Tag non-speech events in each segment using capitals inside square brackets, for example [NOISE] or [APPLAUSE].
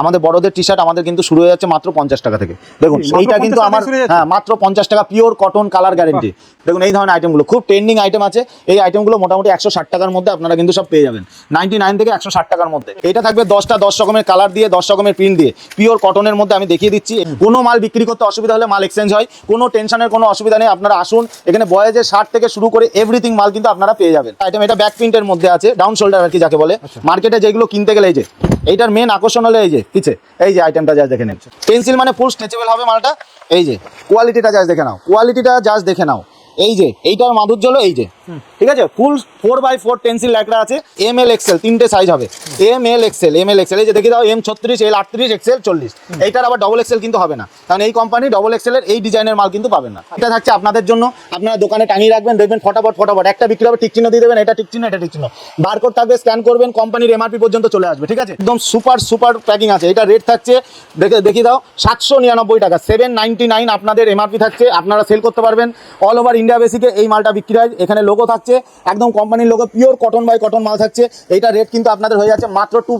আমাদের বড়দের T shirt আমাদের কিন্তু শুরু হয়ে যাচ্ছে মাত্র পঞ্চাশ টাকা থেকে। দেখুন এইটা কিন্তু আমার হয়ে? হ্যাঁ মাত্র পঞ্চাশ টাকা পিওর কটন কালার গ্যারেন্টি দেখুন এই ধরনের আইটেমগুলো খুব ট্রেন্ডিং আইটেম আছে। এই আইটেমগুলো মোটামুটি একশো ষাট টাকার মধ্যে আপনারা কিন্তু সব পেয়ে যাবেন। নাইনটি নাইন থেকে একশো ষাট টাকার মধ্যে। এটা থাকবে দশটা দশ রকমের কালার দিয়ে দশ রকমের প্রিন্ট দিয়ে। পিওর কটনের মধ্যে আমি দেখিয়ে দিচ্ছি। কোনো মাল বিক্রি করতে অসুবিধা হলে মাল এক্সচেঞ্জ হয়। কোনো টেনশনের কোনো অসুবিধা নেই। আপনারা আসুন এখানে বয়েজের শার্ট থেকে শুরু করে এভরিথিং মাল কিন্তু আপনারা পেয়ে যাবেন। আইটেম এটা ব্যাক প্রিন্টের মধ্যে আছে ডাউন শোল্ডার আর কি যাকে বলে। মার্কেটে যেগুলো কিনতে গেলে এই যে এইটার মেন আকর্ষণ হলে এই যে পিছে এই যে আইটেমটা যা দেখে নেন। পেন্সিল মানে ফুল স্ট্রেচেবল হবে মালটা। এই যে কোয়ালিটিটা জাস্ট দেখে নাও। কোয়ালিটিটা জাস্ট দেখে নাও। এই যে, এইটার মাধুর্য হলো এই যে। ঠিক আছে? Full four by four pencil লেখা আছে এম এল এক্সেল তিনটে সাইজ হবে। M L XL M L XL এই যে দেখে দাও এম ছত্রিশ এল আটত্রিশ এক্সেল চল্লিশ। এইটার আবার ডবল এক্সেল কিন্তু হবে না। কারণ এই কোম্পানি ডবল এক্সেলের এই ডিজাইনের মাল কিন্তু পাবেন না। এটা থাকছে আপনাদের জন্য। আপনারা দোকানে টাঙিয়ে রাখবেন, দেখবেন ফটাফট ফটাফট। একটা বিক্রি হবে, টিক চিহ্ন দিয়ে দেবেন, এটা টিক চিহ্ন, এটা টিক চিহ্ন। বারকোড থাকবে স্ক্যান করবেন কোম্পানির এমআরপি পর্যন্ত চলে আসবে, ঠিক আছে? একদম সুপার সুপার প্যাকিং আছে। এটা রেট থাকছে, দেখে, দেখিয়ে দাও, সাতশো নিরানব্বই টাকা। সেভেন নাইনটি নাইন আপনাদের এমআরপি থাকছে, আপনারা সেল করতে পারবেন। অল ওভার ইন্ডিয়া বেসিকে এই মালটা বিক্রি হয়। এখানে লোগো থাকছে, একদম কোম্পানির logo pure cotton by cotton মাল থাকছে। এইটা রেট কিন্তু আপনাদের হয়ে যাচ্ছে মাত্র টু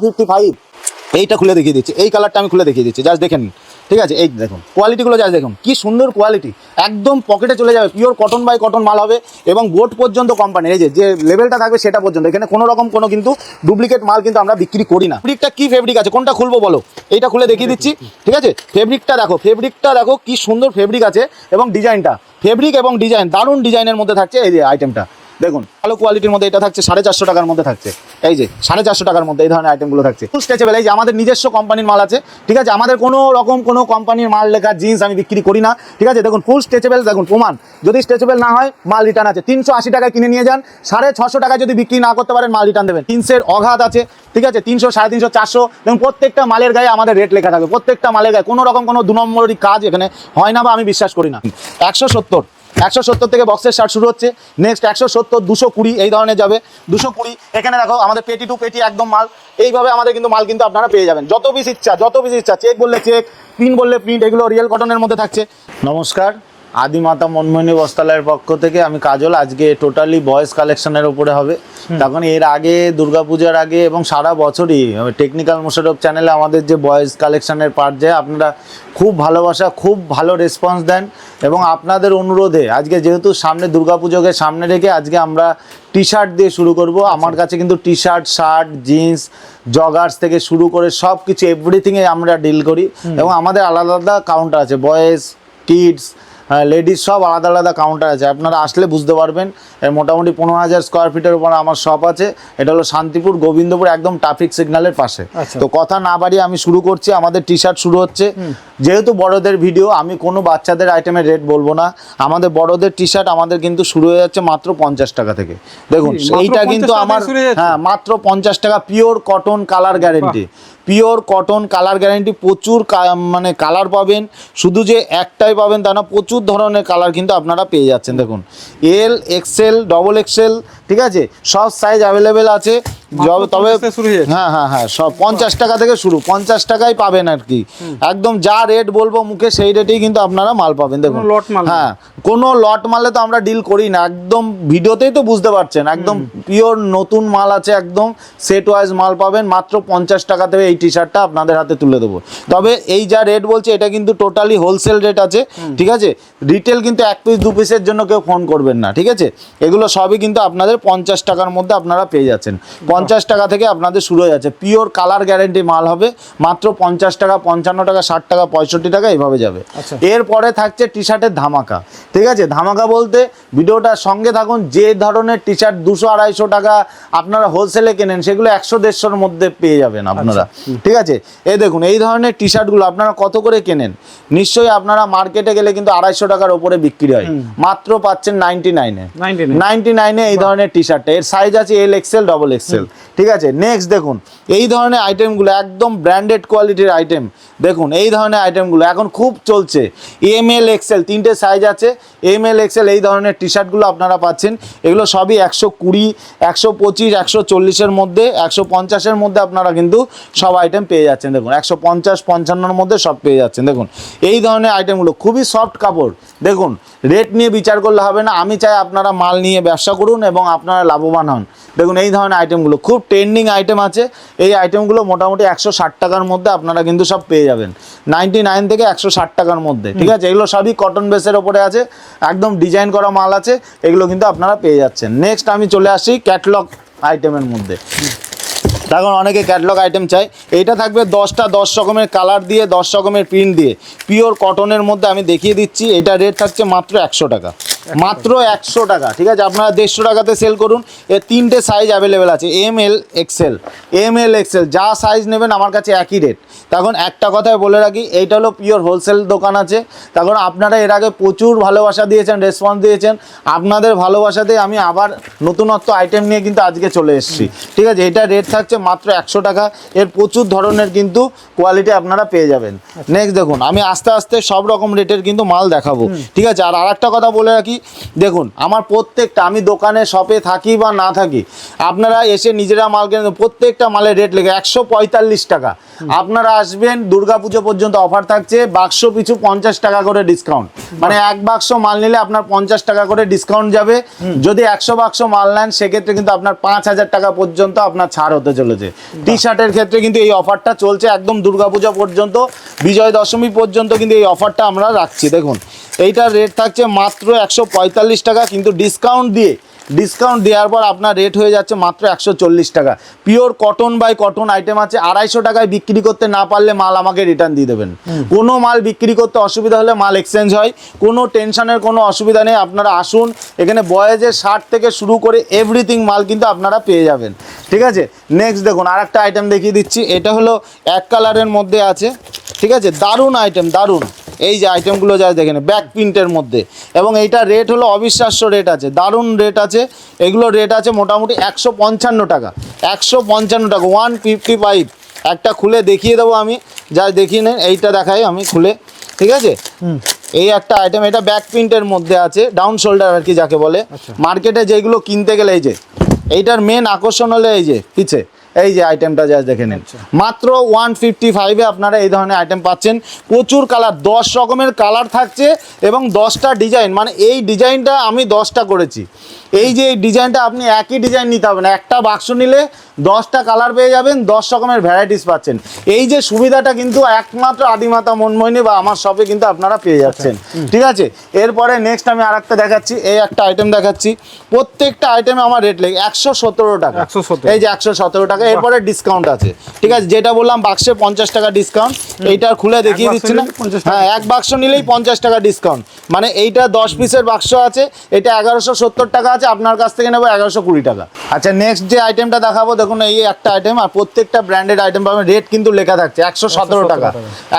এইটা খুলে দেখিয়ে দিচ্ছি। এই কালারটা আমি খুলে দেখিয়ে দিচ্ছি। জাস্ট দেখেন ঠিক আছে? এই দেখুন কোয়ালিটিগুলো জাস্ট দেখুন, কি সুন্দর কোয়ালিটি একদম পকেটে চলে যাবে পিওর কটন বাই কটন মাল হবে এবং বোট পর্যন্ত কোম্পানির এই যে যে লেভেলটা থাকবে সেটা পর্যন্ত। এখানে কোনো রকম কোনো কিন্তু ডুপ্লিকেট মাল কিন্তু আমরা বিক্রি করি না। ফেব্রিকটা কি ফেব্রিক আছে? কোনটা খুলবো বলো? এইটা খুলে দেখিয়ে দিচ্ছি। ঠিক আছে? ফেব্রিকটা দেখো ফেব্রিকটা দেখো, কি সুন্দর ফেব্রিক আছে এবং ডিজাইনটা ফেব্রিক এবং ডিজাইন দারুণ ডিজাইনের মধ্যে থাকছে এই যে আইটেমটা দেখুন, ভালো কোয়ালিটির মধ্যে এটা থাকছে, সাড়ে চারশো টাকার মধ্যে থাকছে। এই যে, সাড়ে চারশো টাকার মধ্যে এই ধরনের আইটেমগুলো থাকছে। ফুল স্ট্রেচেবল এই যে আমাদের নিজস্ব কোম্পানির মাল আছে, ঠিক আছে? আমাদের কোনো রকম কোনো কোম্পানির মাল লেখা জিন্স আমি বিক্রি করি না, ঠিক আছে? দেখুন ফুল স্ট্রেচেবেল দেখুন, প্রমাণ, যদি স্ট্রেচেবেল না হয়, মাল রিটার্ন আছে। তিনশো আশি টাকায় কিনে নিয়ে যান, সাড়ে ছশো টাকা যদি বিক্রি না করতে পারেন, মাল রিটার্ন দেবেন। তিনশের অঘাত আছে, ঠিক আছে? তিনশো, সাড়ে তিনশো, চারশো এবং প্রত্যেকটা মালের গায়ে আমাদের রেট লেখা থাকবে। প্রত্যেকটা মালের গায়ে কোনো রকম কোনো দু নম্বরই কাজ এখানে হয় না বা আমি বিশ্বাস করি না। একশো সত্তর একশো সত্তর থেকে বক্সের শার্ট শুরু হচ্ছে। নেক্সট একশো সত্তর, দুশো কুড়ি, এই ধরনের যাবে। দুশো কুড়ি, এখানে দেখো, আমাদের পেটি টু পেটি একদম মাল। এইভাবে আমাদের কিন্তু মাল কিন্তু আপনারা পেয়ে যাবেন। যত পিস ইচ্ছা, যত পিস ইচ্ছা চেক বললে চেক প্রিন্ট বললে প্রিন্ট এগুলো রিয়েল কটনের মধ্যে থাকছে। নমস্কার। আদিমাতা মনমোহিনী বস্ত্রালয়ের পক্ষ থেকে আমি কাজল আজকে টোটালি বয়েজ কালেকশনের উপরে হবে। তখন এর আগে দুর্গাপূজার আগে এবং সারা বছরই টেকনিক্যাল মোশারফ চ্যানেলে আমাদের যে বয়েজ কালেকশনের পার্ট যায় আপনারা খুব ভালোবাসা খুব ভালো রেসপন্স দেন এবং আপনাদের অনুরোধে আজকে যেহেতু সামনে দুর্গাপুজোকে সামনে রেখে আজকে আমরা টি শার্ট দিয়ে শুরু করব। আমার কাছে কিন্তু T shirt shirt jeans joggers থেকে শুরু করে সব কিছু এভরিথিংয়ে আমরা ডিল করি। এবং আমাদের আলাদা আলাদা কাউন্টার আছে বয়েজ কিডস লেডিস সব আলাদা আলাদা কাউন্টার আছে। আপনারা আসলে বুঝতে পারবেন এর মোটামুটি পনেরো হাজার স্কোয়ার ফিটের উপর আমার শপ আছে। এটা হলো শান্তিপুর গোবিন্দপুর একদম ট্রাফিক সিগন্যালের পাশে। আচ্ছা। তো কথা না বাড়িয়ে আমি শুরু করছি আমাদের টি শার্ট শুরু হচ্ছে। যেহেতু বড়দের ভিডিও আমি কোনো বাচ্চাদের আইটেমের রেট বলব না। আমাদের বড়দের টি শার্ট আমাদের কিন্তু শুরু হয়ে যাচ্ছে মাত্র পঞ্চাশ টাকা থেকে। দেখুন এইটা কিন্তু আমার হয়ে? হ্যাঁ মাত্র পঞ্চাশ টাকা pure cotton colour guarantee pure cotton colour guarantee, প্রচুর মানে কালার পাবেন। শুধু যে একটাই পাবেন তা না, প্রচুর ধরনের কালার কিন্তু আপনারা পেয়ে যাচ্ছেন। দেখুন এল এক্সেল ডবল এক্সেল ঠিক আছে? সব সাইজ অ্যাভেলেবেল আছে। তবে হয়ে হ্যাঁ হ্যাঁ সব পঞ্চাশ টাকা থেকে শুরু পঞ্চাশ টাকাই পাবেন আর কি। একদম যা রেট বলব মুখে সেই রেটেই কিন্তু আপনারা মাল পাবেন দেখুন। lot মাল হ্যাঁ কোনো লট মালে তো আমরা ডিল করি না। একদম ভিডিওতেই তো বুঝতে পারছেন একদম পিওর নতুন মাল আছে একদম সেট ওয়াইজ মাল পাবেন। মাত্র পঞ্চাশ টাকা থেকে এই টি শার্টটা আপনাদের হাতে তুলে দেবো। তবে এই যা রেট বলছে এটা কিন্তু টোটালি হোলসেল রেট আছে ঠিক আছে? রিটেল কিন্তু এক পিস দু পিসের জন্য কেউ ফোন করবেন না ঠিক আছে? এগুলো সবই কিন্তু আপনাদের পঞ্চাশ টাকার মধ্যে আপনারা পেয়ে যাচ্ছেন। পঞ্চাশ টাকা থেকে আপনাদের শুরু হয়ে যাচ্ছে। পিওর কালার গ্যারেন্টি মাল হবে মাত্র পঞ্চাশ টাকা পঞ্চান্ন টাকা ষাট টাকা পঁয়ষট্টি টাকা এইভাবে যাবে। আচ্ছা। এরপরে থাকছে টি শার্টের ধামাকা। ঠিক আছে? ধামাকা বলতে ভিডিওটার সঙ্গে থাকুন যে ধরনের টি শার্ট দুশো আড়াইশো টাকা আপনারা হোলসেলে কেনেন সেগুলো একশো দেড়শোর মধ্যে পেয়ে যাবেন আপনারা। ঠিক আছে? এই দেখুন এই ধরনের টি শার্টগুলো আপনারা কত করে কেনেন? নিশ্চয়ই আপনারা মার্কেটে গেলে কিন্তু আড়াইশো টাকার ওপরে বিক্রি হয়। মাত্র পাচ্ছেন নাইনটি নাইনে নাইনটি নাইনে এই ধরনের টি। শার্টটা এর সাইজ আছে এল এক্সেল ডবল এক্সেল ঠিক আছে? নেক্সট দেখুন, এই ধরনের আইটেমগুলো একদম ব্র্যান্ডেড কোয়ালিটির আইটেম দেখুন, এই ধরনের আইটেমগুলো এখন খুব চলছে। এম এল এক্সেল তিনটে সাইজ আছে। এম এল এক্সেল এই ধরনের টি শার্টগুলো আপনারা পাচ্ছেন। এগুলো সবই একশো কুড়ি, একশো পঁচিশ, একশো চল্লিশের মধ্যে, একশো পঞ্চাশের মধ্যে আপনারা কিন্তু সব আইটেম পেয়ে যাচ্ছেন। দেখুন, একশো পঞ্চাশ, পঞ্চান্নর মধ্যে সব পেয়ে যাচ্ছেন। দেখুন, এই ধরনের আইটেমগুলো খুবই সফট কাপড়। দেখুন রেট নিয়ে বিচার করলে হবে না। আমি চাই আপনারা মাল নিয়ে ব্যবসা করুন এবং আপনারা লাভবান হন। দেখুন, এই ধরনের আইটেমগুলো আইটেমগুলো খুব ট্রেন্ডিং আইটেম আছে। এই আইটেমগুলো মোটামুটি একশো ষাট টাকার মধ্যে আপনারা কিন্তু সব পেয়ে যাবেন। নাইনটি নাইন থেকে একশো ষাট টাকার মধ্যে, ঠিক আছে? এগুলো সবই কটন বেসের ওপরে আছে, একদম ডিজাইন করা মাল আছে, এগুলো কিন্তু আপনারা পেয়ে যাচ্ছেন। নেক্সট আমি চলে আসি ক্যাটলগ আইটেমের মধ্যে। দেখুন, অনেকে ক্যাটলগ আইটেম চাই। এইটা থাকবে দশটা দশ রকমের কালার দিয়ে, দশ রকমের প্রিন্ট দিয়ে। পিওর কটনের মধ্যে আমি দেখিয়ে দিচ্ছি, এটা রেট থাকছে মাত্র একশো টাকা। মাত্র একশো টাকা, ঠিক আছে? আপনারা দেড়শো টাকাতে সেল করুন। এর তিনটে সাইজ অ্যাভেলেবেল আছে M L XL M L XL যা সাইজ নেবেন আমার কাছে একই রেট তখন একটা কথায় বলে রাখি, এইটা হলো পিওর হোলসেল দোকান আছে। তখন আপনারা এর আগে প্রচুর ভালোবাসা দিয়েছেন রেসপন্স দিয়েছেন। আপনাদের ভালোবাসাতে আমি আবার নতুনত্ব আইটেম নিয়ে কিন্তু আজকে চলে এসেছি। ঠিক আছে? এটা রেট থাকছে মাত্র একশো টাকা। এর প্রচুর ধরনের কিন্তু কোয়ালিটি আপনারা পেয়ে যাবেন। নেক্সট দেখুন আমি আস্তে আস্তে সব রকম রেটের কিন্তু মাল দেখাবো। ঠিক আছে আর আরেকটা কথা বলে রাখি দেখুন আমার প্রত্যেকটা আমি দোকানে শপে থাকি বা না থাকি আপনারা এসে নিজেরা মাল কেনেন প্রত্যেকটা মালের রেট লেগে একশো পঁয়তাল্লিশ টাকা। আপনারা আসবেন দুর্গাপুজো পর্যন্ত অফার থাকছে বাক্স পিছু পঞ্চাশ টাকা করে ডিসকাউন্ট মানে এক বাক্স মাল নিলে আপনার পঞ্চাশ টাকা করে ডিসকাউন্ট যাবে। যদি একশো বাক্স মাল নেন সেক্ষেত্রে কিন্তু আপনার পাঁচ হাজার টাকা পর্যন্ত আপনার ছাড় হতে চলেছে টি শার্টের ক্ষেত্রে কিন্তু এই অফারটা চলছে একদম দুর্গাপূজা পর্যন্ত, বিজয় দশমী পর্যন্ত কিন্তু এই অফারটা আমরা রাখছি। দেখুন, এইটার রেট থাকছে মাত্র একশো পঁয়তাল্লিশ টাকা, কিন্তু ডিসকাউন্ট দিয়ে ডিসকাউন্ট দেওয়ার পর আপনার রেট হয়ে যাচ্ছে মাত্র একশো চল্লিশ টাকা। Pure cotton by cotton item আছে আড়াইশো টাকায় বিক্রি করতে না পারলে মাল আমাকে রিটার্ন দিয়ে দেবেন। কোনো মাল বিক্রি করতে অসুবিধা হলে মাল এক্সচেঞ্জ হয়। কোনো টেনশনের কোনো অসুবিধা নেই আপনারা আসুন। এখানে বয়েজের শার্ট থেকে শুরু করে এভরিথিং মাল কিন্তু আপনারা পেয়ে যাবেন। ঠিক আছে? নেক্সট দেখুন আর একটা আইটেম দেখিয়ে দিচ্ছি। এটা হলো এক কালারের মধ্যে আছে। ঠিক আছে? দারুণ আইটেম দারুণ। এই যে আইটেমগুলো যা দেখেন ব্যাক প্রিন্টের মধ্যে। এবং এইটা রেট হলো অবিশ্বাস্য রেট আছে দারুণ রেট আছে। এগুলো রেট আছে মোটামুটি একশো পঞ্চান্ন টাকা একশো পঞ্চান্ন টাকা ওয়ান ফিফটি ফাইভ একটা খুলে দেখিয়ে দেবো আমি যা দেখিয়ে নেন এইটা দেখাই আমি খুলে ঠিক আছে? এই একটা আইটেম এটা ব্যাক প্রিন্টের মধ্যে আছে ডাউন শোল্ডার আর কি যাকে বলে। মার্কেটে যেগুলো কিনতে গেলে এই যে এইটার মেন আকর্ষণ হলে এই যে পিছে। এই যে আইটেমটা যা দেখে নিন। মাত্র ওয়ান ফিফটি ফাইভে আপনারা এই ধরনের আইটেম পাচ্ছেন। প্রচুর কালার দশ রকমের কালার থাকছে এবং দশটা ডিজাইন মানে এই ডিজাইনটা আমি দশটা করেছি। এই যে ডিজাইনটা আপনি একই ডিজাইন নিতে হবে না একটা বাক্স নিলে দশটা কালার পেয়ে যাবেন দশ রকমের ভ্যারাইটিস পাচ্ছেন। এই যে সুবিধাটা কিন্তু একমাত্র আদিমাতা মনমোহিনী বা আমার শপে কিন্তু আপনারা পেয়ে যাচ্ছেন। ঠিক আছে? এরপরে নেক্সট আমি আরেকটা দেখাচ্ছি এই একটা আইটেম দেখাচ্ছি। প্রত্যেকটা আইটেমে আমার রেট লেগে একশো সতেরো টাকা। 117 এই যে একশো সতেরো টাকা এরপরে ডিসকাউন্ট আছে। ঠিক আছে? যেটা বললাম বাক্সে পঞ্চাশ টাকা ডিসকাউন্ট এইটার খুলে দেখিয়ে দিচ্ছি না। নিলেই 50 টাকা। হ্যাঁ এক বাক্স নিলেই পঞ্চাশ টাকা ডিসকাউন্ট মানে এইটা দশ পিসের বাক্স আছে এটা এগারোশো সত্তর টাকা আছে আপনার কাছ থেকে নেব এগারোশো কুড়ি টাকা। আচ্ছা নেক্সট যে আইটেমটা দেখাবো দেখুন এই একটা আইটেম আর প্রত্যেকটা ব্র্যান্ডেড আইটেম পাবেন রেট কিন্তু লেখা থাকছে একশো সতেরো টাকা।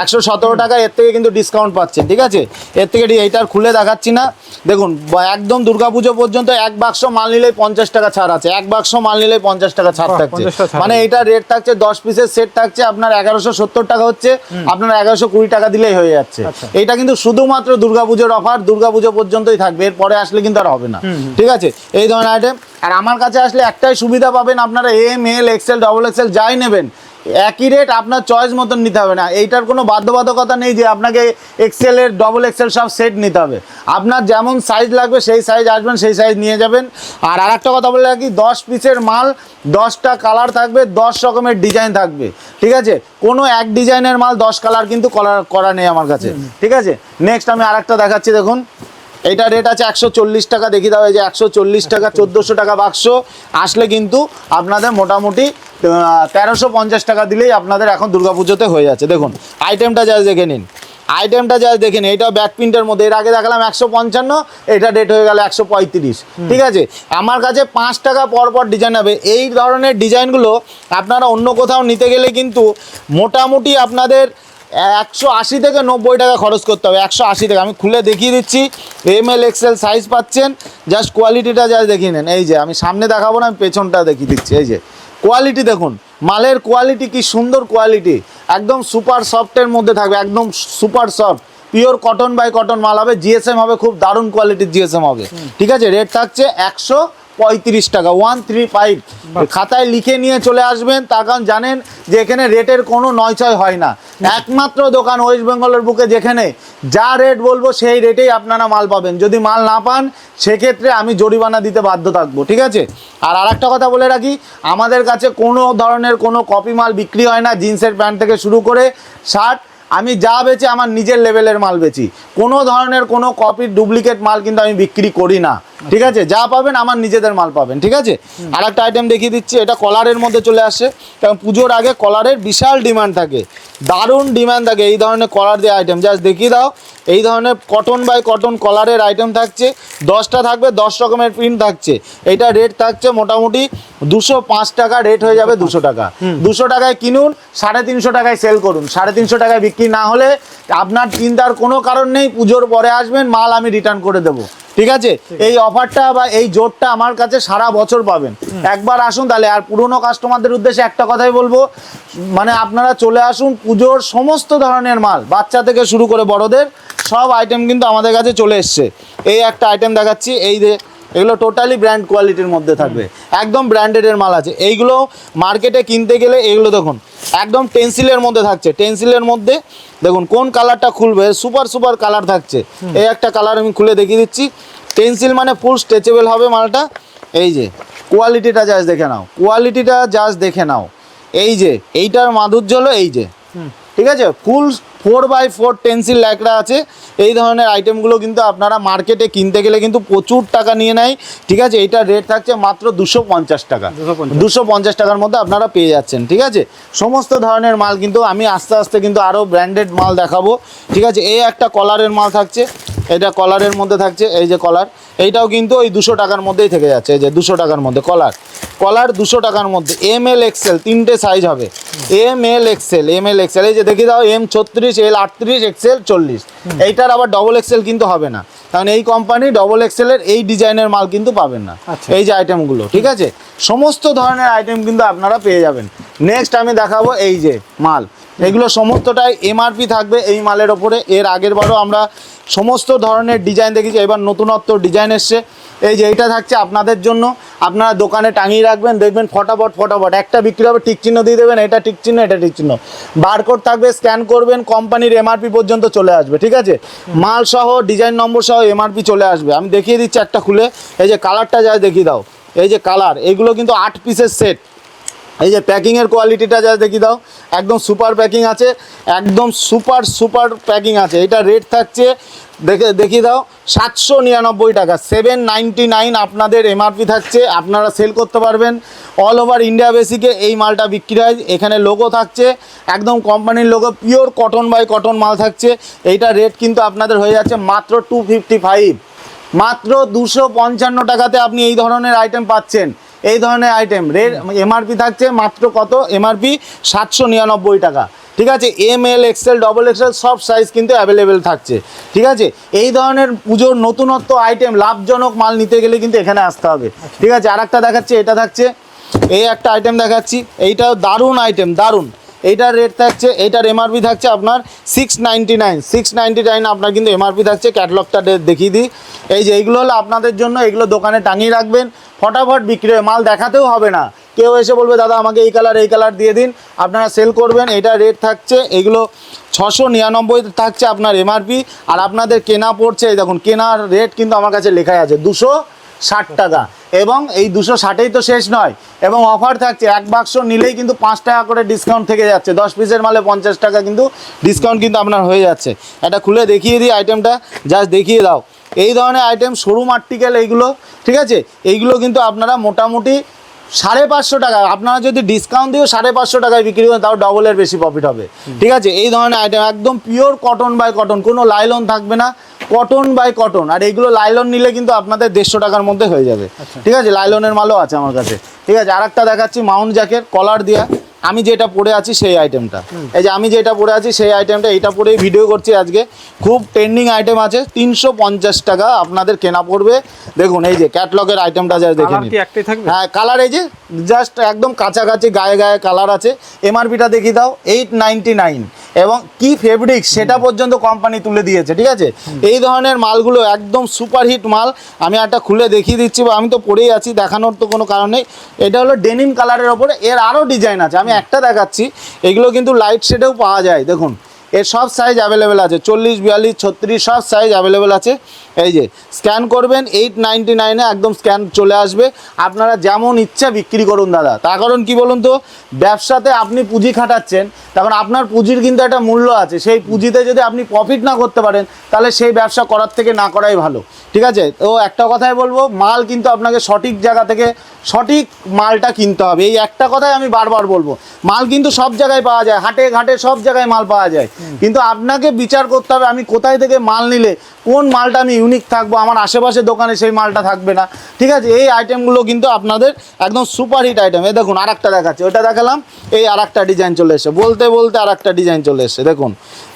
একশো সতেরো টাকা এর থেকে কিন্তু ডিসকাউন্ট পাচ্ছেন ঠিক আছে? এর থেকে এইটার খুলে দেখাচ্ছি না। দেখুন একদম দুর্গাপুজো পর্যন্ত এক বাক্স মাল নিলেই পঞ্চাশ টাকা ছাড় আছে এক বাক্স মাল নিলেই পঞ্চাশ টাকা ছাড় থাকছে। 50 টাকা ছাড় মানে এটা রেট থাকছে দশ পিসের সেট থাকছে আপনার এগারোশো সত্তর টাকা হচ্ছে আপনার এগারোশো কুড়ি টাকা দিলেই হয়ে যাচ্ছে। আচ্ছা। এটা কিন্তু শুধুমাত্র দুর্গাপুজোর অফার দুর্গাপুজো পর্যন্তই থাকবে এরপরে আসলে কিন্তু আর হবে না। ঠিক আছে? এই ধরনের আইটেম আর আমার কাছে আসলে একটাই সুবিধা পাবেন আপনারা M L XL double XL যাই নেবেন একই রেট আপনার চয়েস মতন নিতে হবে না। এইটার কোনো বাধ্যবাধকতা নেই যে আপনাকে এক্সেলের ডবল এক্সেল সব সেট নিতে হবে। আপনার যেমন সাইজ লাগবে সেই সাইজ আসবেন সেই সাইজ নিয়ে যাবেন। আর আরেকটা কথা বলে রাখি দশ পিসের মাল দশটা কালার থাকবে দশ রকমের ডিজাইন থাকবে। ঠিক আছে? কোনো এক ডিজাইনের মাল দশ কালার কিন্তু করা- করা নেই আমার কাছে। ঠিক আছে? নেক্সট আমি আরেকটা দেখাচ্ছি দেখুন। এটা রেট আছে একশো চল্লিশ টাকা। দেখি দাও এই যে একশো চল্লিশ টাকা চোদ্দোশো টাকা বাক্স। আসলে কিন্তু আপনাদের মোটামুটি তেরোশো পঞ্চাশ টাকা দিলেই আপনাদের এখন দুর্গাপুজোতে হয়ে যাচ্ছে। দেখুন আইটেমটা যা দেখে নিন। আইটেমটা যা দেখে নিন। এটা ব্যাক প্রিন্টের মধ্যে। এর আগে দেখালাম একশো পঞ্চান্ন এটা রেট হয়ে গেল একশো পঁয়ত্রিশ। ঠিক আছে? আমার কাছে পাঁচ টাকা পর পর ডিজাইন হবে। এই ধরনের ডিজাইনগুলো আপনারা অন্য কোথাও নিতে গেলে কিন্তু মোটামুটি আপনাদের একশো আশি থেকে নব্বই টাকা খরচ করতে হবে একশো আশি টাকা। আমি খুলে দেখিয়ে দিচ্ছি এম এল এক্সেল সাইজ পাচ্ছেন জাস্ট কোয়ালিটিটা জাস্ট দেখিয়ে নেন। এই যে আমি সামনে দেখাবো না আমি পেছনটা দেখিয়ে দিচ্ছি। এই যে কোয়ালিটি দেখুন মালের কোয়ালিটি কি সুন্দর কোয়ালিটি একদম সুপার সফটের মধ্যে থাকবে একদম super soft pure cotton by cotton মাল হবে জিএসএম হবে খুব দারুণ কোয়ালিটির জিএসএম হবে। ঠিক আছে রেট থাকছে একশো পঁয়ত্রিশ টাকা ওয়ান থ্রি ফাইভ খাতায় লিখে নিয়ে চলে আসবেন তার কারণ জানেন যে এখানে রেটের কোনো নয়চয় হয় না। একমাত্র দোকান ওয়েস্ট বেঙ্গলের বুকে যেখানে যা রেট বলব সেই রেটেই আপনারা মাল পাবেন। যদি মাল না পান সেক্ষেত্রে আমি জরিমানা দিতে বাধ্য থাকব ঠিক আছে? আর আরেকটা কথা বলে রাখি আমাদের কাছে কোনো ধরনের কোনো কপি মাল বিক্রি হয় না জিন্সের প্যান্ট থেকে শুরু করে শার্ট। আমি যা বেচি আমার নিজের লেভেলের মাল বেচি। কোনো ধরনের কোনো কপির ডুপ্লিকেট মাল কিন্তু আমি বিক্রি করি না। ঠিক আছে? যা পাবেন আমার নিজেদের মাল পাবেন ঠিক আছে? আর একটা আইটেম দেখিয়ে দিচ্ছি এটা কলারের মধ্যে চলে আসছে কারণ পুজোর আগে কলারের বিশাল ডিমান্ড থাকে। দারুণ ডিমান্ড থাকে এই ধরনের কলার দিয়ে আইটেম জাস্ট দেখিয়ে দাও এই ধরনের কটন বাই কটন কলারের আইটেম থাকছে। দশটা থাকবে দশ রকমের প্রিন্ট থাকছে। এটা রেট থাকছে মোটামুটি দুশো পাঁচ টাকা রেট হয়ে যাবে দুশো টাকা। দুশো টাকায় কিনুন সাড়ে তিনশো টাকায় সেল করুন। সাড়ে তিনশো টাকায় বিক্রি না হলে আপনার চিন্তার কোনো কারণ নেই পুজোর পরে আসবেন মাল আমি রিটার্ন করে দেবো। ঠিক আছে? এই অফারটা বা এই জোরটা আমার কাছে সারা বছর পাবেন। একবার আসুন তাহলে আর পুরনো কাস্টমারদের উদ্দেশ্যে একটা কথাই বলব মানে আপনারা চলে আসুন পুজোর সমস্ত ধরনের মাল বাচ্চা থেকে শুরু করে বড়দের সব আইটেম কিন্তু আমাদের কাছে চলে এসছে। এই একটা আইটেম দেখাচ্ছি এই যে এগুলো টোটালি ব্র্যান্ড কোয়ালিটির মধ্যে থাকবে। একদম ব্র্যান্ডেডের মাল আছে। এইগুলো মার্কেটে কিনতে গেলে এগুলো দেখুন একদম টেন্সিলের মধ্যে থাকছে। টেন্সিলের মধ্যে দেখুন কোন কালারটা খুলবে সুপার সুপার কালার থাকছে। এই একটা কালার আমি খুলে দেখিয়ে দিচ্ছি। টেন্সিল মানে ফুল স্ট্রেচেবল হবে মালটা। এই যে কোয়ালিটিটা জাস্ট দেখে নাও। কোয়ালিটিটা জাস্ট দেখে নাও। এই যে এইটার মাধুর্য হলো এই যে। ঠিক আছে? ফুল ফোর বাই ফোর টেন্সিল ল্যাকড়া আছে। এই ধরনের আইটেমগুলো কিন্তু আপনারা মার্কেটে কিনতে গেলে কিন্তু প্রচুর টাকা নিয়ে নেয়। ঠিক আছে? এইটার রেট থাকছে মাত্র দুশো পঞ্চাশ টাকা। দুশো পঞ্চাশ। টাকার মধ্যে আপনারা পেয়ে যাচ্ছেন। ঠিক আছে? সমস্ত ধরনের মাল কিন্তু আমি আস্তে আস্তে কিন্তু আরও ব্র্যান্ডেড মাল দেখাবো। ঠিক আছে? এই একটা কলারের মাল থাকছে। এটা কলারের মধ্যে থাকছে এই যে কলার। এইটাও কিন্তু ওই দুশো টাকার মধ্যেই থেকে যাচ্ছে এই যে দুশো টাকার মধ্যে কলার। কলার দুশো টাকার মধ্যে এম এল এক্সেল তিনটে সাইজ হবে। M L XL M L XL এই যে দেখি দাও এম ছত্রিশ এল আটত্রিশ এক্সেল চল্লিশ। এইটার আবার ডবল এক্সেল কিন্তু হবে না। কারণ এই কোম্পানি ডবল এক্সেলের এই ডিজাইনের মাল কিন্তু পাবেন না। আচ্ছা। এই যে আইটেমগুলো ঠিক আছে? সমস্ত ধরনের আইটেম কিন্তু আপনারা পেয়ে যাবেন। নেক্সট আমি দেখাবো এই যে মাল। এগুলো সমস্তটাই এমআরপি থাকবে এই মালের ওপরে। এর আগের বারও আমরা সমস্ত ধরনের ডিজাইন দেখেছি, এবার নতুনত্ব ডিজাইন এসছে। এই যে এইটা থাকছে আপনাদের জন্য। আপনারা দোকানে টাঙিয়ে রাখবেন, দেখবেন ফটাফট ফটাফট। একটা বিক্রি হবে টিক চিহ্ন দিয়ে দেবেন, এটা টিক চিহ্ন, এটা টিক চিহ্ন। বারকোড থাকবে, স্ক্যান করবেন, কোম্পানির এমআরপি পর্যন্ত চলে আসবে, ঠিক আছে? মাল সহ, ডিজাইন নম্বর সহ এমআরপি চলে আসবে। আমি দেখিয়ে দিচ্ছি একটা খুলে। এই যে কালারটা যায় দেখিয়ে দাও। এই যে কালার, এগুলো কিন্তু আট পিসের সেট এই যে প্যাকিংয়ের কোয়ালিটিটা যা দেখি দাও। একদম সুপার প্যাকিং আছে, একদম সুপার সুপার প্যাকিং আছে। এটা রেট থাকছে, দেখে দেখিয়ে দাও, সাতশো নিরানব্বই টাকা। সেভেন নাইনটি নাইন আপনাদের এমআরপি থাকছে, আপনারা সেল করতে পারবেন। অল ওভার ইন্ডিয়া বেসিকে এই মালটা বিক্রি হয়। এখানে লোগো থাকছে, একদম কোম্পানির logo pure cotton by cotton মাল থাকছে। এইটা রেট কিন্তু আপনাদের হয়ে যাচ্ছে মাত্র টু ফিফটি ফাইভ মাত্র দুশো পঞ্চান্ন টাকাতে আপনি এই ধরনের আইটেম পাচ্ছেন। এই ধরনের আইটেম রেট এমআরপি থাকছে মাত্র কত? এমআরপি সাতশো নিরানব্বই টাকা। ঠিক আছে? M L XL double XL সব সাইজ কিন্তু অ্যাভেলেবেল থাকছে। ঠিক আছে? এই ধরনের পুজোর নতুনত্ব আইটেম লাভজনক মাল নিতে গেলে কিন্তু এখানে আসতে হবে। ঠিক আছে? আর একটা দেখাচ্ছে, এটা থাকছে। এই একটা আইটেম দেখাচ্ছি। এইটাও দারুণ আইটেম দারুণ। এইটার রেট থাকছে, এইটার এমআরপি থাকছে আপনার six ninety nine six ninety nine আপনার কিন্তু এমআরপি থাকছে ক্যাটলগটা দেখিয়ে দিই। এই যে এইগুলো হলো আপনাদের জন্য, এগুলো দোকানে টাঙিয়ে রাখবেন, ফটাফট বিক্রি হয়। মাল দেখাতেও হবে না। কেউ এসে বলবে, দাদা, আমাকে এই কালার এই কালার দিয়ে দিন। আপনারা সেল করবেন এটা রেট থাকছে, এগুলো ছশো নিরানব্বই থাকছে আপনার এমআরপি আর আপনাদের কেনা পড়ছে, এই দেখুন, কেনার রেট কিন্তু আমার কাছে লেখাই আছে, দুশো ষাট টাকা। এবং এই দুশো ষাটেই তো শেষ নয়। এবং অফার থাকছে, এক বাক্স নিলেই কিন্তু পাঁচ টাকা করে ডিসকাউন্ট থেকে যাচ্ছে। দশ পিসের মালে পঞ্চাশ টাকা কিন্তু ডিসকাউন্ট কিন্তু আপনার হয়ে যাচ্ছে। এটা খুলে দেখিয়ে দিই আইটেমটা জাস্ট দেখিয়ে দাও। এই ধরনের আইটেম সরু আর্টিকেল এইগুলো, ঠিক আছে? এইগুলো কিন্তু আপনারা মোটামুটি সাড়ে পাঁচশো টাকা। আপনারা যদি ডিসকাউন্ট দিয়েও সাড়ে পাঁচশো টাকায় বিক্রি করেন তাও ডবলের বেশি প্রফিট হবে। ঠিক আছে? এই ধরনের আইটেম একদম পিওর কটন বাই কটন কোনো লাইলন থাকবে না কটন বাই কটন আর এইগুলো লাইলন নিলে কিন্তু আপনাদের দেড়শো টাকার মধ্যে হয়ে যাবে। ঠিক আছে? লাইলনের মালও আছে আমার কাছে। ঠিক আছে? আর একটা দেখাচ্ছি মাউন্ট জ্যাকের কলার দেওয়া আমি যেটা পরে আছি সেই আইটেমটা এই যে আমি যেটা পরে আছি সেই আইটেমটা এইটা পরেই ভিডিও করছি আজকে। খুব ট্রেন্ডিং আইটেম আছে তিনশো পঞ্চাশ টাকা আপনাদের কেনা পড়বে। দেখুন এই যে ক্যাটলগের আইটেমটা যা দেখে নিন। হ্যাঁ কালার এই যে জাস্ট একদম কাছাকাছি গায়ে গায়ে কালার আছে। এমআরপিটা দেখিয়ে দাও এইট নাইনটি নাইন এবং কি ফেব্রিক সেটা পর্যন্ত কোম্পানি তুলে দিয়েছে ঠিক আছে? এই ধরনের মালগুলো একদম সুপারহিট মাল। আমি একটা খুলে দেখিয়ে দিচ্ছি বা আমি তো পরেই আছি দেখানোর তো কোনো কারণ নেই। এটা হলো ডেনিম কালারের ওপরে এর আরও ডিজাইন আছে। আমি একটা দেখাচ্ছি। এগুলো কিন্তু লাইট শেডেও পাওয়া যায়, দেখুন। এর সব সাইজ অ্যাভেলেবেল আছে, চল্লিশ, বিয়াল্লিশ, ছত্রিশ, সব সাইজ অ্যাভেলেবেল আছে। এই যে স্ক্যান করবেন এইট নাইনটি নাইনে একদম স্ক্যান চলে আসবে। আপনারা যেমন ইচ্ছা বিক্রি করুন, দাদা। তার কারণ কি বলুন তো, ব্যবসাতে আপনি পুঁজি খাটাচ্ছেন তখন আপনার পুঁজির কিন্তু একটা মূল্য আছে। সেই পুঁজিতে যদি আপনি প্রফিট না করতে পারেন, তাহলে সেই ব্যবসা করার থেকে না করাই ভালো। ঠিক আছে? তো একটা কথাই বলব, মাল কিন্তু আপনাকে সঠিক জায়গা থেকে সঠিক মালটা কিনতে হবে। এই একটা কথাই আমি বারবার বলব, মাল কিন্তু সব জায়গায় পাওয়া যায়। হাটে ঘাটে সব জায়গায় মাল পাওয়া যায়। কিন্তু আপনাকে বিচার করতে হবে, আমি কোথায় থেকে মাল নিলে কোন মালটা আমি ইউনিক থাকব? আমার আশেপাশে দোকানে সেই মালটা থাকবে না। ঠিক আছে? এই আইটেমগুলো কিন্তু আপনাদের একদম সুপার হিট আইটেম এই দেখুন আর একটা দেখাচ্ছে। ওটা দেখালাম, এই আর একটা ডিজাইন চলে এসে বলতে বলতে আর একটা ডিজাইন চলে এসে দেখুন,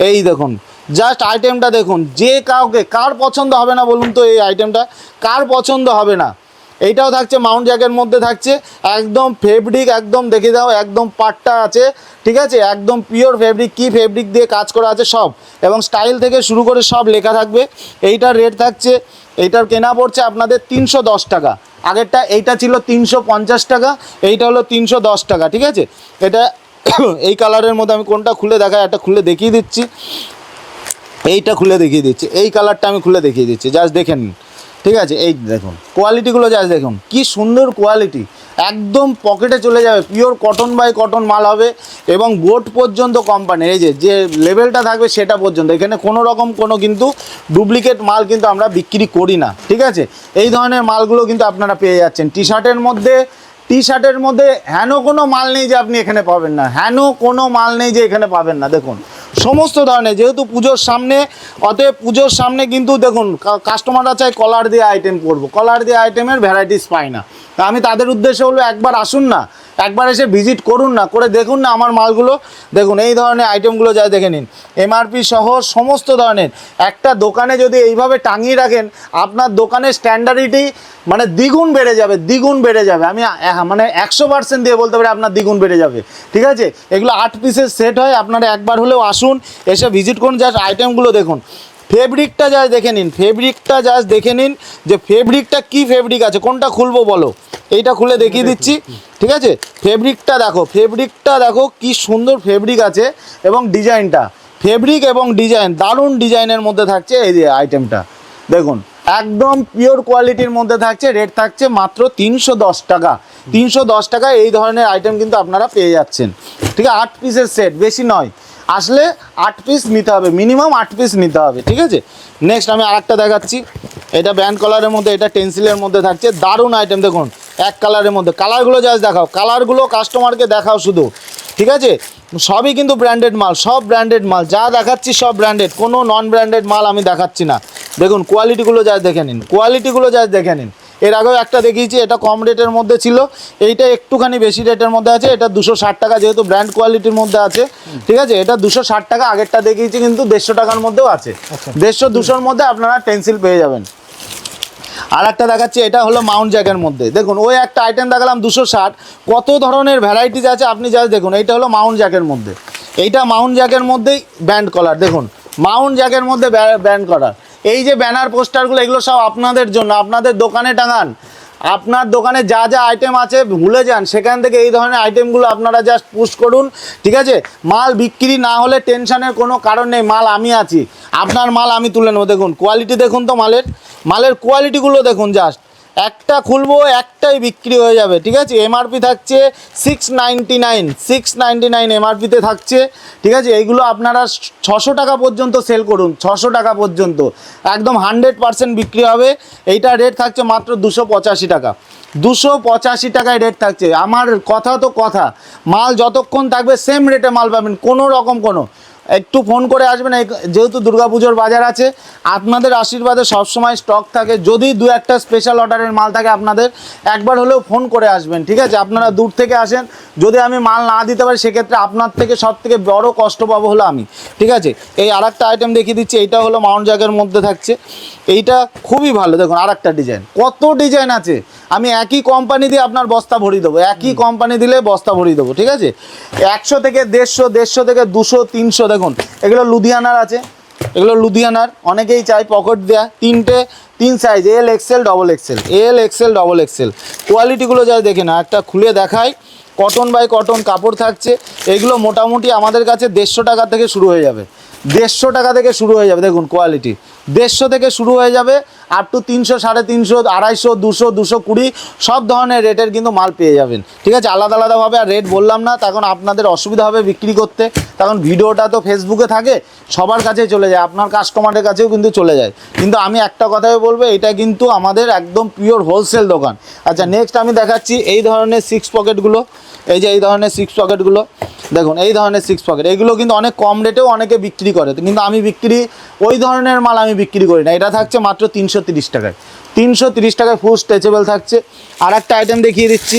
এই দেখুন জাস্ট আইটেমটা দেখুন, যে কাউকে, কার পছন্দ হবে না বলুন তো এই আইটেমটা কার পছন্দ হবে না? এইটাও থাকছে, মাউন্ট জ্যাকের মধ্যে থাকছে। একদম ফেব্রিক একদম দেখে দাও, একদম পাটটা আছে, ঠিক আছে? একদম পিওর ফেব্রিক কি ফেব্রিক দিয়ে কাজ করা আছে সব। এবং স্টাইল থেকে শুরু করে সব লেখা থাকবে। এইটার রেট থাকছে, এইটার কেনা পড়ছে আপনাদের তিনশো দশ টাকা। আগেরটা এইটা ছিল তিনশো পঞ্চাশ টাকা, এইটা হলো তিনশো দশ টাকা, ঠিক আছে? এটা [COUGHS] এই কালারের মধ্যে আমি কোনটা খুলে দেখাই, একটা খুলে দেখিয়ে দিচ্ছি। এইটা খুলে দেখিয়ে দিচ্ছি। এই কালারটা আমি খুলে দেখিয়ে দিচ্ছি জাস্ট দেখে নিন। ঠিক আছে? এই দেখুন কোয়ালিটিগুলো জাস্ট দেখুন, কি সুন্দর কোয়ালিটি একদম পকেটে চলে যাবে পিওর কটন বাই কটন মাল হবে এবং বোট পর্যন্ত কোম্পানি এই যে যে লেভেলটা থাকবে সেটা পর্যন্ত, এখানে কোনো রকম কোনো কিন্তু ডুপ্লিকেট মাল কিন্তু আমরা বিক্রি করি না, ঠিক আছে? এই ধরনের মালগুলো কিন্তু আপনারা পেয়ে যাচ্ছেন টি শার্টের মধ্যে টি শার্টের মধ্যে হেন কোনো মাল নেই যে আপনি এখানে পাবেন না হেন কোনো মাল নেই যে এখানে পাবেন না, দেখুন সমস্ত ধরনের, যেহেতু পুজোর সামনে, অতএব পুজোর সামনে কিন্তু দেখুন কাস্টমাররা চাই কলার দিয়ে আইটেম করব কলার দিয়ে আইটেমের ভ্যারাইটিস পায় না। তা আমি তাদের উদ্দেশ্যে হলো একবার আসুন না একবার এসে ভিজিট করুন না, করে দেখুন না আমার মালগুলো। দেখুন, এই ধরনের আইটেমগুলো যা দেখে নিন। এমআরপি সহ সমস্ত ধরনের। একটা দোকানে যদি এইভাবে টাঙিয়ে রাখেন, আপনার দোকানের স্ট্যান্ডার্ডিটি মানে দ্বিগুণ বেড়ে যাবে, দ্বিগুণ বেড়ে যাবে। আমি মানে একশো পার্সেন্ট দিয়ে বলতে পারি আপনার দ্বিগুণ বেড়ে যাবে। ঠিক আছে? এগুলো আট পিসের সেট হয়, আপনারা একবার হলেও আসুন, এসে ভিজিট করুন জাস্ট আইটেমগুলো দেখুন। ফেব্রিকটা জাস্ট দেখে নিন ফেব্রিকটা জাস্ট দেখে নিন যে ফেব্রিকটা কি ফেব্রিক আছে, কোনটা খুলবো বলো? এইটা খুলে দেখিয়ে দিচ্ছি। ঠিক আছে? ফেব্রিকটা দেখো ফেব্রিকটা দেখো কি সুন্দর ফেব্রিক আছে এবং ডিজাইনটা ফেব্রিক এবং ডিজাইন দারুণ ডিজাইনের মধ্যে থাকছে এই যে আইটেমটা দেখুন একদম পিওর কোয়ালিটির মধ্যে থাকছে রেট থাকছে মাত্র তিনশো দশ টাকা। তিনশো দশ টাকা এই ধরনের আইটেম কিন্তু আপনারা পেয়ে যাচ্ছেন। ঠিক আছে? আট পিসের সেট বেশি নয়। আসলে আট পিস নিতে হবে মিনিমাম আট পিস নিতে হবে ঠিক আছে? নেক্সট আমি আরেকটা দেখাচ্ছি। এটা ব্যান্ড কলারের মধ্যে এটা টেন্সিলের মধ্যে থাকছে দারুণ আইটেম দেখুন। এক কালারের মধ্যে। কালারগুলো জাস্ট দেখাও। কালারগুলো কাস্টমারকে দেখাও শুধু। ঠিক আছে? সবই কিন্তু ব্র্যান্ডেড মাল সব ব্র্যান্ডেড মাল। যা দেখাচ্ছি সব ব্র্যান্ডেড কোনো নন ব্র্যান্ডেড মাল আমি দেখাচ্ছি না। দেখুন কোয়ালিটিগুলো জাস্ট দেখে নিন। কোয়ালিটিগুলো জাস্ট দেখে নিন। এর আগেও একটা দেখিয়েছি এটা কম রেটের মধ্যে ছিল। এইটা একটুখানি বেশি রেটের মধ্যে আছে। এটা দুশো ষাট টাকা যেহেতু ব্র্যান্ড কোয়ালিটির মধ্যে আছে। ঠিক আছে? এটা দুশো ষাট টাকা আগেরটা দেখিয়েছি কিন্তু দেড়শো টাকার মধ্যেও আছে। দেড়শো দুশোর মধ্যে আপনারা পেন্সিল পেয়ে যাবেন। আর একটা দেখাচ্ছি, এটা হলো মাউন্ট জ্যাকের মধ্যে। দেখুন, ওই একটা আইটেম দেখালাম, দুশো ষাট। কত ধরনের ভ্যারাইটিস আছে আপনি যা দেখুন, এইটা হলো মাউন্ট জ্যাকের মধ্যে। এইটা মাউন্ট জ্যাকের মধ্যেই ব্যান্ড কলার দেখুন। মাউন্ট জ্যাকের মধ্যে ব্যান্ড কলার এই যে ব্যানার পোস্টারগুলো এগুলো সব আপনাদের জন্য, আপনাদের দোকানে টাঙান। আপনার দোকানে যা যা আইটেম আছে, ভুলে যান। সেখান থেকে এই ধরনের আইটেমগুলো আপনারা জাস্ট পুশ করুন, ঠিক আছে? মাল বিক্রি না হলে টেনশনের কোনো কারণ নেই, মাল আমি আছি। আপনার মাল আমি তুলে নেব। দেখুন কোয়ালিটি দেখুন তো মালের। মালের কোয়ালিটিগুলো দেখুন জাস্ট একটা খুলবো, একটাই বিক্রি হয়ে যাবে, ঠিক আছে? এমআরপি থাকছে six ninety nine six ninety nine এমআরপিতে থাকছে, ঠিক আছে? এইগুলো আপনারা ছশো টাকা পর্যন্ত সেল করুন, ছশো টাকা পর্যন্ত। একদম হান্ড্রেড পার্সেন্ট বিক্রি হবে। এইটা রেট থাকছে মাত্র দুশো পঁচাশি টাকা। দুশো পঁচাশি টাকায় রেট থাকছে। আমার কথা তো কথা। মাল যতক্ষণ থাকবে সেম রেটে মাল পাবেন, কোনো রকম কোনো। একটু ফোন করে আসবেন। যেহেতু দুর্গাপুজোর বাজার আছে, আপনাদের আশীর্বাদে সবসময় স্টক থাকে। যদি দু একটা স্পেশাল অর্ডারের মাল থাকে আপনাদের, একবার হলেও ফোন করে আসবেন, ঠিক আছে? আপনারা দূর থেকে আসেন। যদি আমি মাল না দিতে পারি, সেক্ষেত্রে আপনার থেকে সব থেকে বড় কষ্ট পাবো হলো আমি, ঠিক আছে? এই আর আইটেম দেখিয়ে দিচ্ছি, এইটা হলো মাউন্ট জাগের মধ্যে থাকছে। এইটা খুবই ভালো, দেখুন আর ডিজাইন কত ডিজাইন আছে? আমি একই কোম্পানি দিয়ে আপনার বস্তা ভরিয়ে দেবো, একই কোম্পানি দিলে বস্তা ভরিয়ে দেবো, ঠিক আছে? একশো থেকে দেড়শো দেড়শো থেকে দুশো, তিনশো, দেখুন এগুলো লুধিয়ানার আছে। এগুলো লুধিয়ানার, অনেকেই চাই পকেট দেয়া। তিনটে, তিন size L XL double XL L XL double XL কোয়ালিটিগুলো যা দেখে না একটা খুলে দেখায় কটন বাই কটন কাপড় থাকছে। এগুলো মোটামুটি আমাদের কাছে দেড়শো টাকা থেকে শুরু হয়ে যাবে। দেড়শো টাকা থেকে শুরু হয়ে যাবে, দেখুন কোয়ালিটি দেড়শো থেকে শুরু হয়ে যাবে আপ টু তিনশো, সাড়ে তিনশো, আড়াইশো, দুশো দুশো কুড়ি, সব ধরনের রেটের কিন্তু মাল পেয়ে যাবেন। ঠিক আছে? আলাদা আলাদাভাবে আর রেট বললাম না, তখন আপনাদের অসুবিধা হবে বিক্রি করতে। তখন ভিডিওটা তো ফেসবুকে থাকে, সবার কাছেই চলে যায়, আপনার কাস্টমারের কাছেও কিন্তু চলে যায়। কিন্তু আমি একটা কথাই বলব, এটা কিন্তু আমাদের একদম পিওর হোলসেল দোকান। আচ্ছা নেক্সট আমি দেখাচ্ছি এই ধরনের সিক্স পকেটগুলো এই যে এই ধরনের সিক্স পকেটগুলো দেখুন, এই ধরনের সিক্স পকেট এগুলো কিন্তু অনেক কম রেটেও অনেকে বিক্রি করে, কিন্তু আমি বিক্রি, ওই ধরনের মাল আমি বিক্রি করি না, এটা থাকছে মাত্র তিনশো তিরিশ টাকায়। তিনশো তিরিশ টাকায় ফুল স্ট্রেচেবল থাকছে। আর একটা আইটেম দেখিয়ে দিচ্ছি,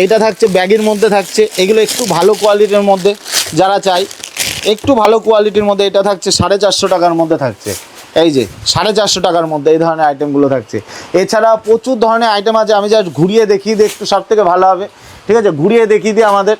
এইটা থাকছে ব্যাগের মধ্যে থাকছে, এগুলো একটু ভালো কোয়ালিটির মধ্যে যারা চাই একটু ভালো কোয়ালিটির মধ্যে এটা থাকছে, সাড়ে চারশো টাকার মধ্যে থাকছে। এই যে, সাড়ে চারশো টাকার মধ্যে এই ধরনের আইটেমগুলো থাকছে। এছাড়া প্রচুর ধরনের আইটেম আছে, আমি জাস্ট ঘুরিয়ে দেখিয়ে দিই, একটু সব থেকে ভালো হবে। ঠিক আছে? ঘুরিয়ে দেখিয়ে দিই আমাদের।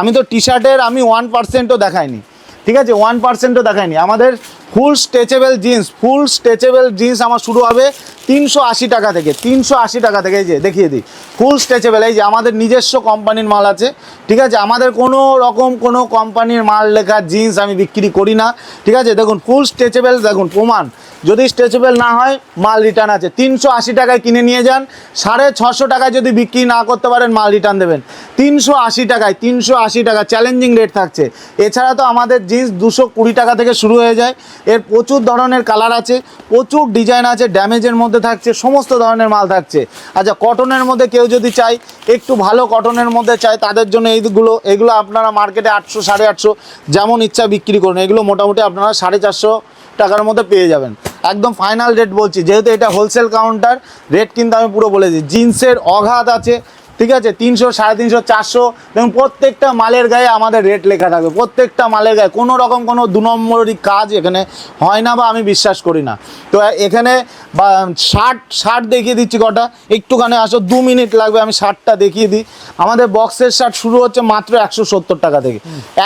আমি তো টি শার্টের আমি ওয়ান পার্সেন্টও দেখাইনি। ঠিক আছে ওয়ান পার্সেন্টও দেখায়নি। আমাদের full stretchable jeans full stretchable jeans আমার শুরু হবে তিনশো আশি টাকা থেকে, তিনশো আশি টাকা থেকে এই যে, দেখিয়ে দিই। ফুল স্ট্রেচেবল এই যে আমাদের নিজস্ব কোম্পানির মাল আছে, ঠিক আছে? আমাদের কোনো রকম কোনো কোম্পানির মাল লেখা জিন্স আমি বিক্রি করি না, ঠিক আছে? দেখুন ফুল স্ট্রেচেবল দেখুন, প্রমাণ, যদি স্ট্রেচেবল না হয়, মাল রিটার্ন আছে। তিনশো আশি টাকায় কিনে নিয়ে যান, সাড়ে ছশো টাকায় যদি বিক্রি না করতে পারেন, মাল রিটার্ন দেবেন। তিনশো আশি টাকায়, তিনশো আশি টাকা চ্যালেঞ্জিং রেট থাকছে। এছাড়া তো আমাদের জিন্স দুশো কুড়ি টাকা থেকে শুরু হয়ে যায়। এর প্রচুর ধরনের কালার আছে, প্রচুর ডিজাইন আছে ড্যামেজের মধ্যে থাকছে, সমস্ত ধরনের মাল থাকছে। আচ্ছা কটনের মধ্যে কেউ যদি চাই একটু ভালো কটনের মধ্যে চাই তাদের জন্য এইগুলো, এগুলো আপনারা মার্কেটে আটশো, সাড়ে আটশো, যেমন ইচ্ছা বিক্রি করুন, এগুলো মোটামুটি আপনারা সাড়ে চারশো টাকার মধ্যে পেয়ে যাবেন। একদম ফাইনাল রেট বলছি, যেহেতু এটা হোলসেল কাউন্টার রেট কিন্তু আমি পুরো বলে দিই, জিন্সের অঘাত আছে ঠিক আছে? তিনশো, সাড়ে তিনশো, চারশো। দেখুন, প্রত্যেকটা মালের গায়ে আমাদের রেট লেখা থাকবে। প্রত্যেকটা মালের গায়ে কোনো রকম কোনো দু নম্বরই কাজ এখানে হয় না বা আমি বিশ্বাস করি না। তো এখানে, বা শার্ট শার্ট দেখিয়ে দিচ্ছি কটা। একটুখানি আসো, দু মিনিট লাগবে, আমি শার্টটা দেখিয়ে দিই। আমাদের বক্সের শার্ট শুরু হচ্ছে মাত্র একশো সত্তর টাকা থেকে।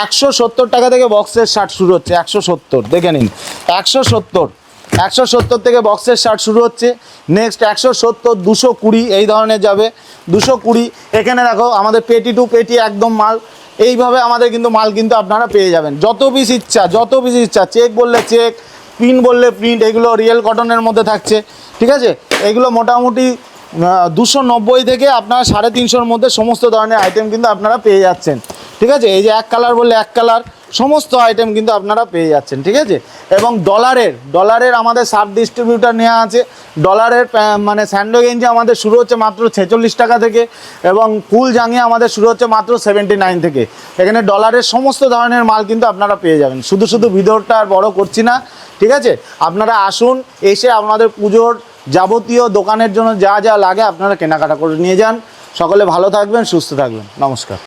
একশো সত্তর টাকা থেকে বক্সের শার্ট শুরু হচ্ছে একশো সত্তর। দেখে নিন, একশো সত্তর। একশো সত্তর থেকে বক্সের শার্ট শুরু হচ্ছে। নেক্সট একশো সত্তর, দুশো কুড়ি, এই ধরনের যাবে। দুশো কুড়ি, এখানে দেখো আমাদের পেটি টু পেটি একদম মাল। এইভাবে আমাদের কিন্তু মাল কিন্তু আপনারা পেয়ে যাবেন। যত পিস ইচ্ছা, যত পিস ইচ্ছা চেক বললে চেক প্রিন্ট বললে প্রিন্ট এগুলো রিয়েল কটনের মধ্যে থাকছে। ঠিক আছে? এগুলো মোটামুটি দুশো নব্বই থেকে আপনারা সাড়ে তিনশোর মধ্যে সমস্ত ধরনের আইটেম কিন্তু আপনারা পেয়ে যাচ্ছেন। ঠিক আছে? এই যে এক কালার বললে এক কালার সমস্ত আইটেম কিন্তু আপনারা পেয়ে যাচ্ছেন, ঠিক আছে? এবং ডলারের ডলারের আমাদের সাব ডিস্ট্রিবিউটার নেওয়া আছে। ডলারের মানে স্যান্ডো গেঞ্জি আমাদের শুরু হচ্ছে মাত্র ছেচল্লিশ টাকা থেকে এবং ফুল জাঙ্গিয়া আমাদের শুরু হচ্ছে মাত্র সেভেন্টি নাইন থেকে। এখানে ডলারের সমস্ত ধরনের মাল কিন্তু আপনারা পেয়ে যাবেন। শুধু শুধু ভিডিওটা আর বড় করছি না, ঠিক আছে? আপনারা আসুন, এসে আপনাদের পুজোর যাবতীয় দোকানের জন্য যা যা লাগে আপনারা কেনাকাটা করে নিয়ে যান। সকলে ভালো থাকবেন, সুস্থ থাকবেন। নমস্কার।